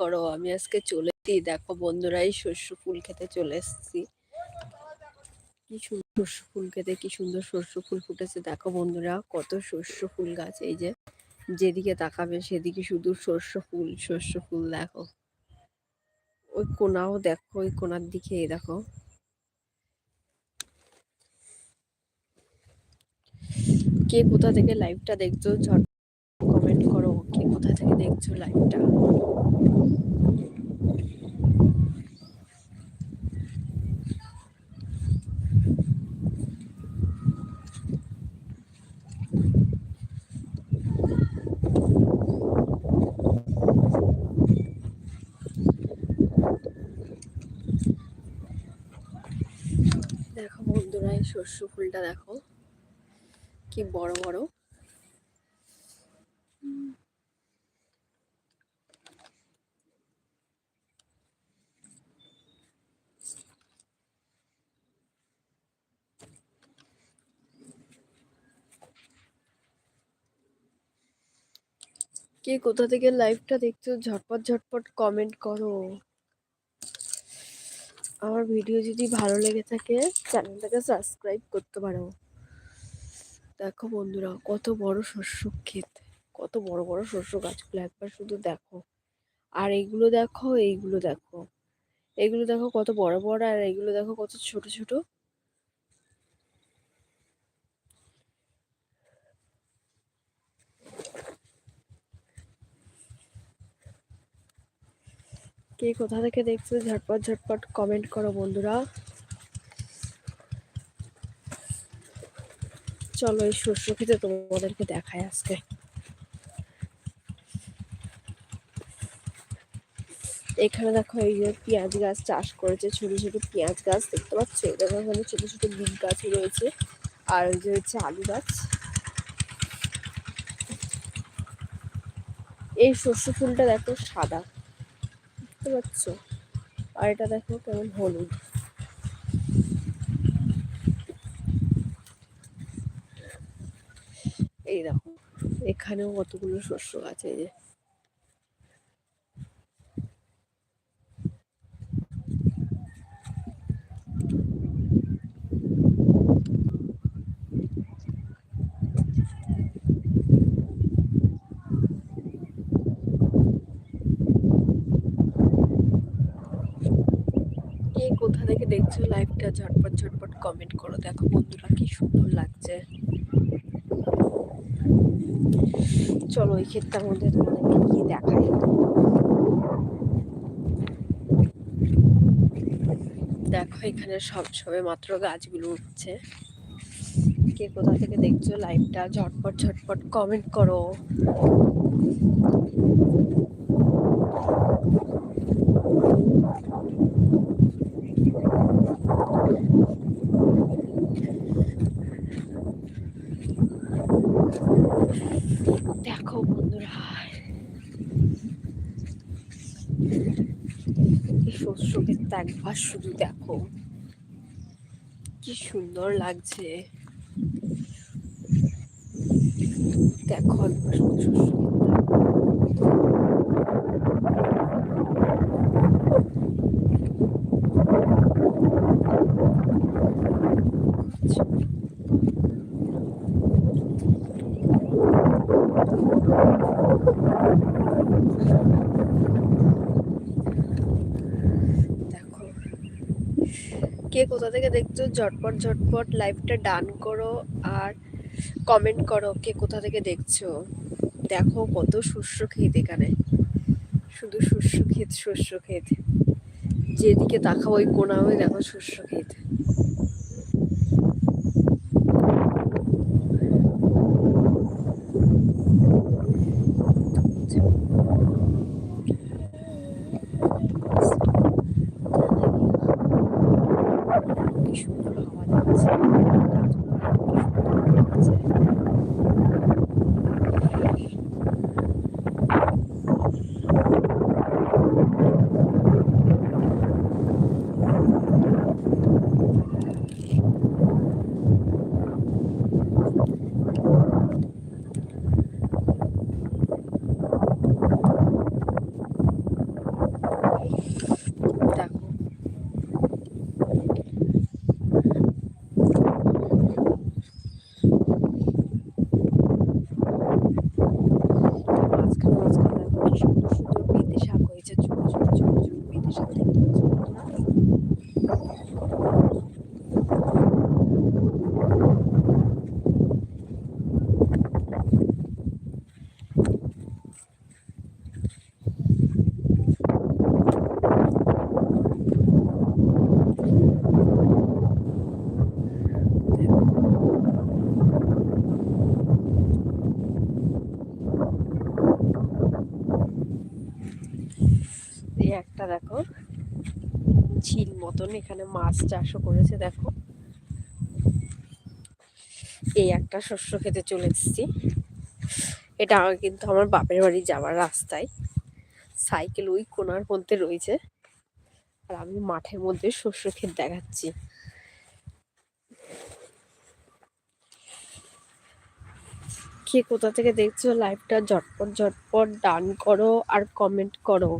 করো, আমি আজকে চলেছি। দেখো বন্ধুরা এই শস্য ফুল খেতে চলে এসেছি। কি সুন্দর শস্য ফুল খেতে, কি সুন্দর শস্য ফুল ফুটেছে। দেখো বন্ধুরা, কত শস্য ফুল গাছ। এই যে যেদিকে তাকাবে সেদিকে শুধু শস্য ফুল শস্য ফুল, দেখো। ওই কোনাও দেখো, ওই কোনার দিকে দেখো। কে কোথা থেকে লাইভটা দেখছ, ঝট কমেন্ট করো। কে কোথা থেকে দেখছ লাইভটা দেখো বন্ধুরা এই শস্য ফুলটা দেখো। কি বড় বড়। কে কোথা থেকে লাইভটা দেখছ? ঝটপট ঝটপট কমেন্ট করো। আমার ভিডিও যদি ভালো লেগে থাকে, চ্যানেলটাকে সাবস্ক্রাইব করতে পারো। দেখো বন্ধুরা, কত বড় শস্য ক্ষেত, কত বড় বড় শস্য গাছগুলো, একবার শুধু দেখো। আর এইগুলো দেখো এইগুলো দেখো। এগুলো দেখো কত বড় বড়, আর এগুলো দেখো কত ছোট ছোট। কে কোথা থেকে দেখছ, ঝটপট ঝটপট কমেন্ট করো বন্ধুরা। চলো এই শস্য খেতে তোমাদেরকে দেখায় আজকে। এখানে দেখো এই যে পেঁয়াজ গাছ চাষ করেছে, ছোট ছোট পেঁয়াজ গাছ দেখতে পাচ্ছ? এখানে ছোট ছোট বিট গাছ রয়েছে, আর ওই যে হচ্ছে আলু গাছ। এই শস্য ফুলটা দেখো সাদা। দেখতে পাচ্ছ? আর এটা দেখো কেমন হলুদ। এই দেখো, এখানেও কতগুলো শস্য গাছ, এই যে কে কোথা থেকে দেখছ লাইভটা ঝটপট ঝটপট কমেন্ট করো। দেখো বন্ধুরা কি সুন্দর লাগছে। চলো, এই ক্ষেত্রে আমাদের তোমাদেরকে গিয়ে দেখাই। দেখো, এখানে সব, সবে মাত্র গাছগুলো উঠছে। কে কোথা থেকে দেখছ লাইভটা ঝটপট ঝটপট কমেন্ট করো দেখো বন্ধুরা এই শস্য একবার শুধু দেখো। কি সুন্দর লাগছে। দেখো একবার শুধু শস্য ক্ষেতটা দেখো কে কোথা থেকে দেখছ? ঝটপট ঝটপট লাইভটা ডান করো আর কমেন্ট করো কে কোথা থেকে দেখছ? দেখো কত শস্য ক্ষেত এখানে। শুধু শস্য ক্ষেত শস্য ক্ষেত। যেদিকে তাকাও ওই কোনাও দেখো শস্য ক্ষেত কি সুন্দর হাওয়া দিচ্ছে কি সুন্দর লাগছে। এই একটা দেখো ঝিল মতন এখানে মাছ চাষও করেছে, দেখো। এই একটা শস্য খেতে চলে এসেছি। এটা কিন্তু আমার বাপের বাড়ি যাওয়ার রাস্তায়। সাইকেল ওই কোনার মধ্যে রয়েছে। আর আমি মাঠের মধ্যে শস্য ক্ষেত দেখাচ্ছি। কে কোথা থেকে দেখছ? লাইভটা ঝটপট ঝটপট ডান করো আর কমেন্ট করো।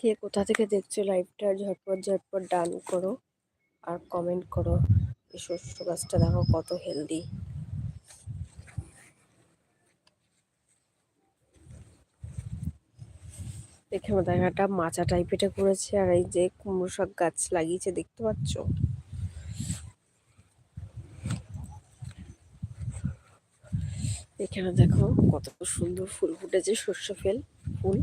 কে কোথা থেকে দেখছ লাইভটা ঝটপট ঝটপট ডান করো আর কমেন্ট করো। এই শস্য গাছটা দেখো কত হেলদি দেখো একটা মাচা টাইপের করেছে আর এই যে কুমড়ো শাক গাছ লাগিয়েছে, দেখতে পাচ্ছ? এখানে দেখো কত সুন্দর ফুল ফুটেছে শস্য ফেল, ফুল।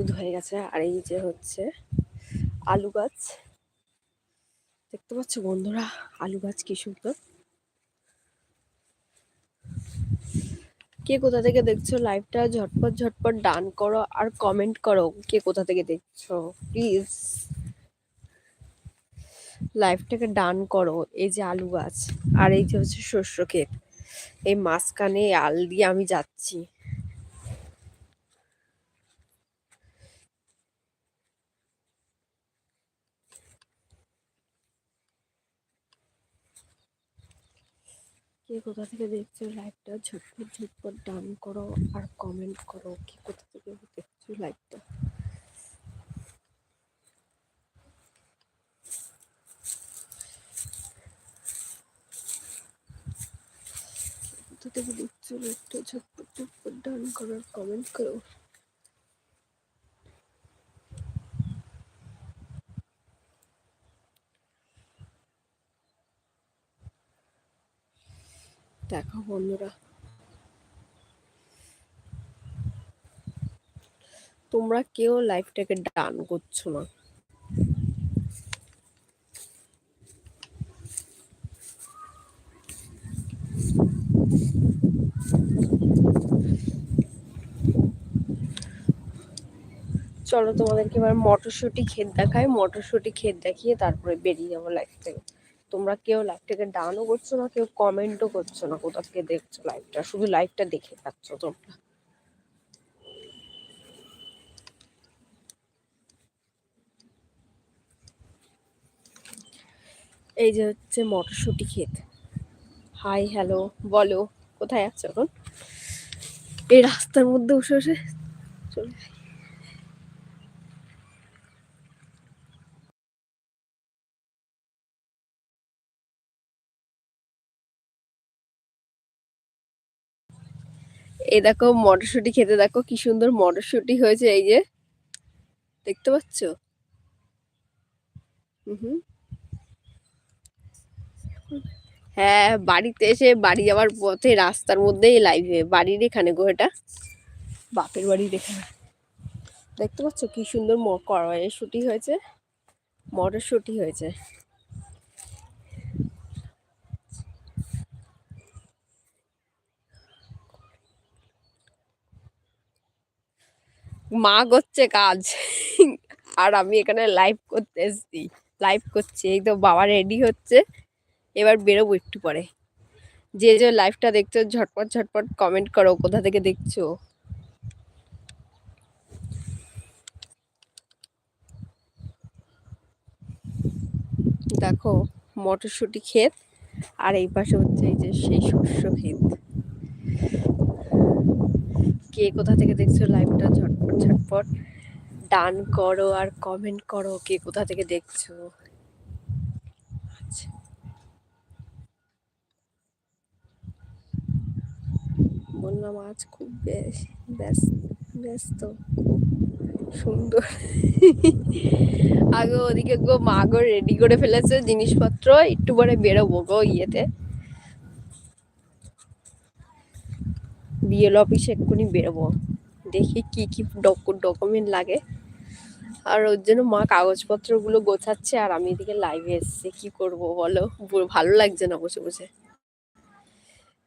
হলুদ হয়ে গেছে, আর এই যে হচ্ছে আলু গাছ। দেখতে পাচ্ছ বন্ধুরা, আলু গাছ কি সুন্দর। কে কোথা থেকে দেখছ লাইভটা ঝটপট ঝটপট ডান করো আর কমেন্ট করো কে কোথা থেকে দেখছ প্লিজ লাইভটাকে ডান করো, এই যে আলু গাছ। আর এই যে হচ্ছে শস্য ক্ষেত। এই মাঝখানে আল দিয়ে আমি যাচ্ছি। কে কোথা থেকে দেখছ? লাইভটা ঝটপট ঝটপট ডান করো আর কমেন্ট করো কে কোথা থেকে দেখছ লাইভটা কোথা থেকে দেখছ লাইভটা ঝটপট ঝটপট ডান করো আর কমেন্ট করো। দেখো বন্ধুরা। তোমরা কেউ লাইফটাকে ডান করছ না। চলো তোমাদেরকে এবার মটরশুঁটি ক্ষেত দেখায় মটরশুঁটি ক্ষেত দেখিয়ে তারপরে বেরিয়ে যাব লাইফ থেকে। তোমরা কেউ লাইভটাকে ডানও করছ না, কেউ কমেন্টও করছ না কোথা থেকে দেখছ লাইভটা শুধু লাইভটা দেখে পাচ্ছ তোমরা। এই যে হচ্ছে মটরশুঁটি ক্ষেত। হাই হ্যালো বলো, কোথায় আছো এখন? এই রাস্তার মধ্যে বসে বসে চলে এই দেখো মটরশুঁটি খেতে, দেখো কি সুন্দর মটরশুঁটি হয়েছে, এই যে। দেখতে পাচ্ছ? হুম হ্যাঁ বাড়িতে এসে বাড়ি যাওয়ার পথে রাস্তার মধ্যেই লাইভে বাড়ির এখানে গো এটা। বাপের বাড়ির এখানে। দেখতে পাচ্ছ কি সুন্দর কড়াইশুটি হয়েছে, মটরশুঁটি হয়েছে। মা করছে কাজ। আর আমি এখানে লাইভ করতে এসছি। লাইভ করছি, এই তো বাবা রেডি হচ্ছে। এবার বেরোবো একটু পরে। যে যে লাইভটা দেখছ, ঝটপট ঝটপট কমেন্ট করো, কোথা থেকে দেখছ? দেখো, মটরশুঁটি ক্ষেত, আর এই পাশে হচ্ছে এই যে সেই শস্য ক্ষেত। কে কোথা থেকে দেখছ লাইভটা ঝটপট ঝটপট। ডান করো আর কমেন্ট করো কে কোথা থেকে দেখছ। আচ্ছা। বললাম আজ খুব ব্যস্ত। সুন্দর। আগে ওদিকে গো মা রেডি করে ফেলেছে জিনিসপত্র, একটু পরে বেরোবো গো ইয়েতে। বিএল অফিসে এক্ষুনি বেরোবো। দেখি কি কি ডকুমেন্ট লাগে। আর ওর জন্য মা কাগজপত্রগুলো গোছাচ্ছে আর আমি এদিকে লাইভে এসছি। কি করব বলো? ভালো লাগছে না বসে বসে।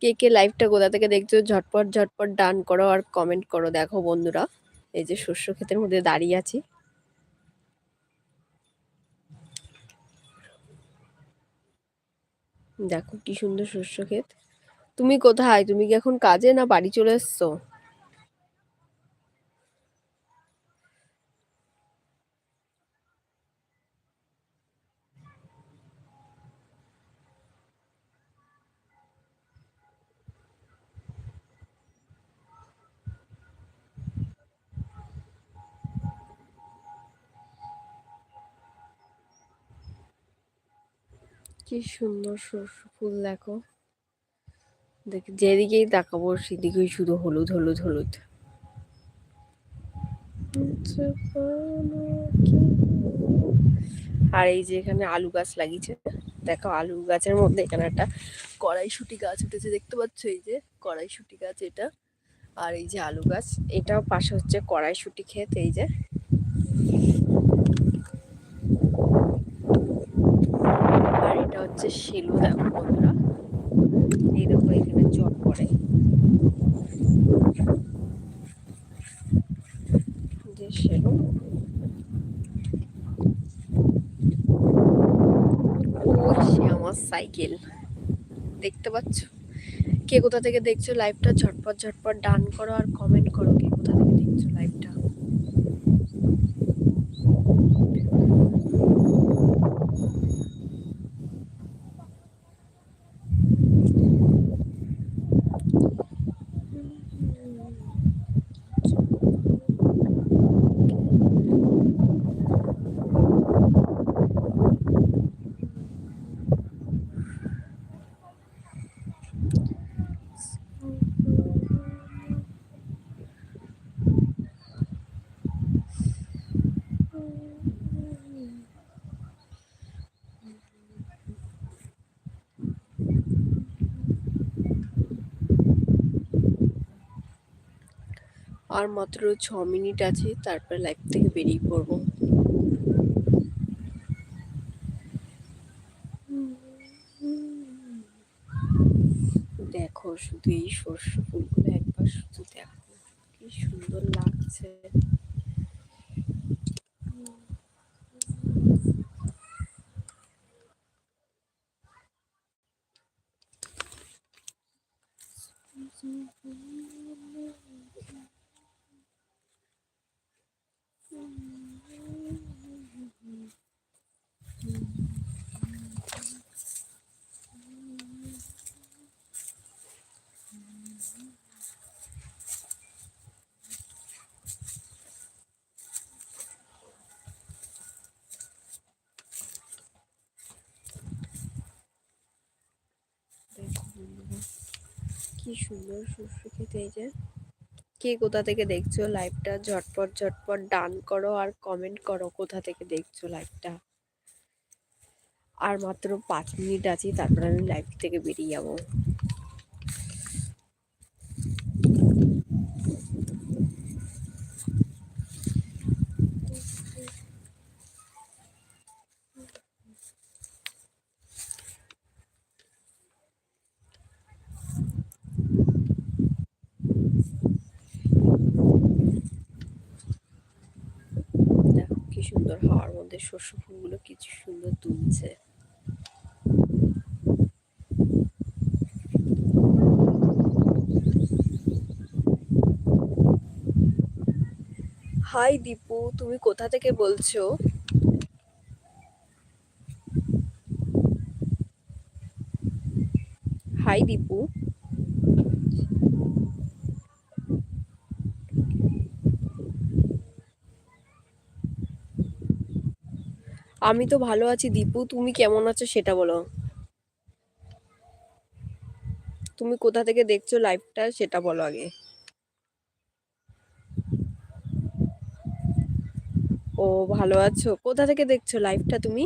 কে কে লাইভটা কোথা থেকে দেখছ? ঝটপট ঝটপট ডান করো আর কমেন্ট করো। দেখো বন্ধুরা, এই যে শস্য ক্ষেতের মধ্যে দাঁড়িয়ে আছি। দেখো কি সুন্দর শস্য ক্ষেত। তুমি কোথায়? তুমি কি এখন কাজে না বাড়ি চলে এসছো? কি সুন্দর সরষে ফুল দেখো। দেখ, যেদিকেই তাকাবো, সেদিকেই শুধু হলুদ হলুদ হলুদ। আর এই যে এখানে আলু গাছ লাগিয়েছে, দেখো আলু গাছের মধ্যে এখানে একটা কড়াইশুটি গাছ উঠেছে, দেখতে পাচ্ছ? এই যে কড়াইশুটি গাছ এটা। আর এই যে আলু গাছ, এটাও পাশে হচ্ছে কড়াইশুটি ক্ষেত, এই যে। আর এটা হচ্ছে শিলু দেখো বন্ধুরা। এই দেখো শিলু আমার সাইকেল। দেখতে পাচ্ছ? কে কোথা থেকে দেখছ? লাইভটা ঝটপট ঝটপট ডান করো আর কমেন্ট করো কে কোথা থেকে দেখছ লাইভটা আর মাত্র ছ মিনিট আছে, তারপরে লাইভ থেকে বেরিয়ে পড়ব। দেখো, শুধু এই সর্ষ ফুলগুলো একবার শুধু দেখো, কি সুন্দর লাগছে। কি সুন্দর শস্য খেতে এই যে। কে কোথা থেকে দেখছ লাইভটা ঝটপট ঝটপট ডান করো আর কমেন্ট করো কোথা থেকে দেখছ লাইভটা আর মাত্র পাঁচ মিনিট আছি, তারপর আমি লাইভ থেকে বেরিয়ে যাব। সুন্দর হাওয়ার মধ্যে শস্য ফুলগুলো কি সুন্দর তুলছে। হাই দীপু, তুমি কোথা থেকে বলছো? হাই দীপু। আমি তো ভালো আছি, দীপু। তুমি কেমন আছো সেটা বলো। তুমি কোথা থেকে দেখছ লাইভটা সেটা বলো আগে। ও, ভালো আছো। কোথা থেকে দেখছ লাইভটা তুমি?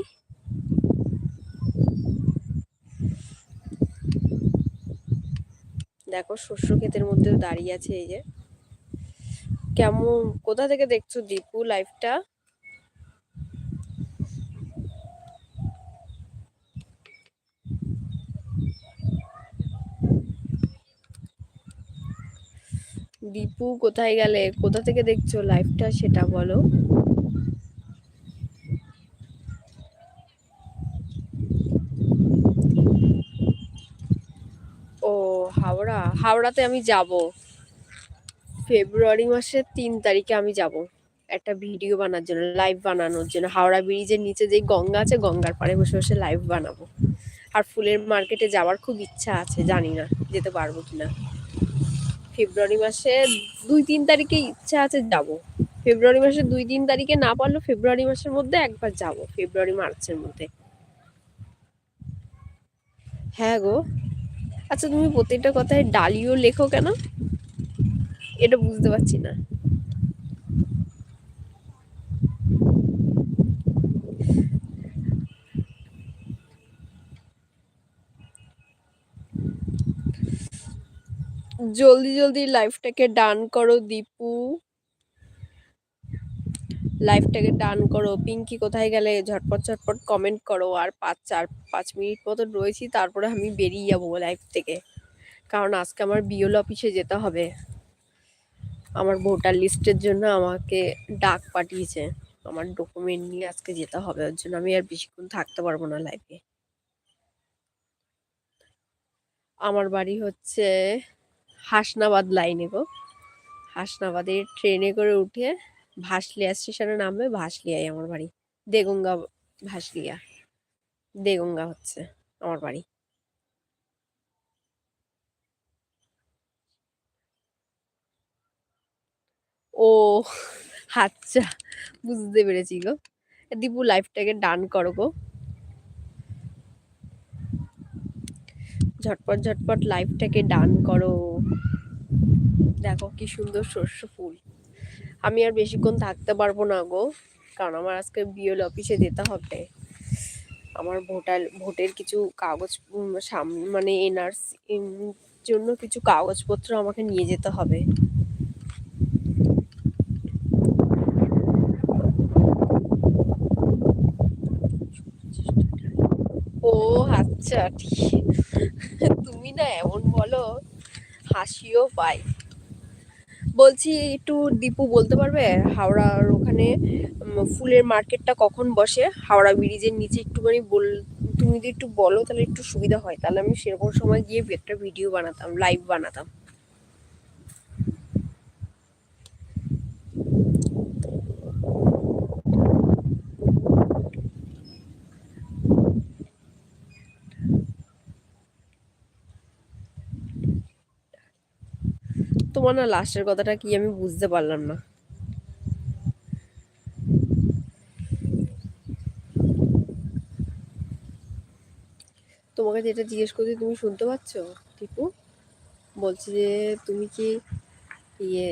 দেখো, শস্য ক্ষেতের মধ্যে দাঁড়িয়ে আছে এই যে। কেমন, কোথা থেকে দেখছ দীপু লাইভটা দীপু কোথায় গেলে? কোথা থেকে দেখছ লাইভটা সেটা বলো। ও, হাওড়া। হাওড়াতে আমি যাব। ফেব্রুয়ারি মাসের তিন তারিখে আমি যাব। একটা ভিডিও বানার জন্য লাইভ বানানোর জন্য। হাওড়া ব্রিজের নিচে যে গঙ্গা আছে, গঙ্গার পাড়ে বসে বসে লাইভ বানাবো। আর ফুলের মার্কেটে যাওয়ার খুব ইচ্ছা আছে, জানি না, যেতে পারব কিনা। ফেব্রুয়ারি মাসে দুই তিন তারিখে ইচ্ছা আছে যাব। ফেব্রুয়ারি মাসে দুই তিন তারিখে না পারলেও ফেব্রুয়ারি মাসের মধ্যে একবার যাব, ফেব্রুয়ারি মার্চের মধ্যে। হ্যাঁ গো। আচ্ছা তুমি প্রত্যেকটা কথায় ডালিও লেখো কেন? এটা বুঝতে পারছি না। জলদি জলদি লাইফটাকে ডান করো দীপু। লাইফটাকে ডান করো। পিঙ্কি কোথায় গেলে? ঝটপট ঝটপট কমেন্ট করো। আর পাঁচ, চার, পাঁচ মিনিট মতো রয়েছি, তারপরে আমি বেরিয়ে যাব লাইফ থেকে। কারণ আজকে আমার বিওল অফিসে যেতে হবে। আমার ভোটার লিস্টের জন্য আমাকে ডাক পাঠিয়েছে। আমার ডকুমেন্ট নিয়ে আজকে যেতে হবে। ওর জন্য আমি আর বেশিক্ষণ থাকতে পারব না লাইফে আমার বাড়ি হচ্ছে হাসনাবাদ লাইনে গো। হাসনাবাদের ট্রেনে করে উঠে ভাসলিয়া স্টেশনে নামবে, ভাসলিয়াই আমার বাড়ি। দেগঙ্গা ভাসলিয়া। দেগঙ্গা হচ্ছে আমার বাড়ি। ও আচ্ছা বুঝতে পেরেছি গো। দীপু লাইফটাকে ডান করো গো। ঝটপট ঝটপট লাইফটাকে ডান করো। দেখো কি সুন্দর শস্য ফুল। আমি আর বেশিক্ষণ থাকতে পারব না গো, কারণ আমার আজকে বিএল অফিসে যেতে হবে। আমার ভোটার, ভোটের কিছু কাগজ মানে এনআরসি জন্য কিছু কাগজপত্র আমাকে নিয়ে যেতে হবে ও ঠিক তুমি না এমন বলো, হাসিও পাই বলছি, একটু দীপু বলতে পারবে? হাওড়ার ওখানে ফুলের মার্কেটটা কখন বসে? হাওড়া ব্রিজের নিচে একটুখানি বল, তুমি যদি একটু বলো, তাহলে একটু সুবিধা হয়। তাহলে আমি সেরকম সময় গিয়ে একটা ভিডিও বানাতাম লাইভ বানাতাম। তোমার না লাস্টের কথাটা কি আমি বুঝতে পারলাম না। তোমাকে যেটা জিজ্ঞেস করছি, তুমি শুনতে পাচ্ছ? টিপু, বলছি যে তুমি কি ইয়ে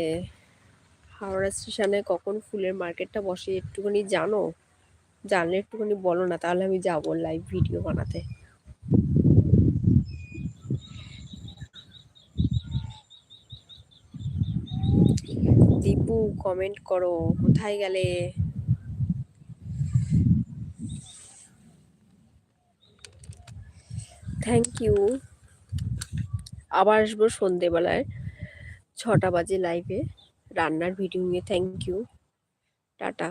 হাওড়া স্টেশনে কখন ফুলের মার্কেটটা বসে একটুখানি জানো? জানলে একটুখানি বলো না, তাহলে আমি যাব লাইভ ভিডিও বানাতে দীপু কমেন্ট করো, কোথায় গেলে? থ্যাংক ইউ আবার আসব সন্ধেবেলায়, ছটা বাজে লাইভে রান্নার ভিডিও নিয়ে থ্যাংক ইউ টাটা।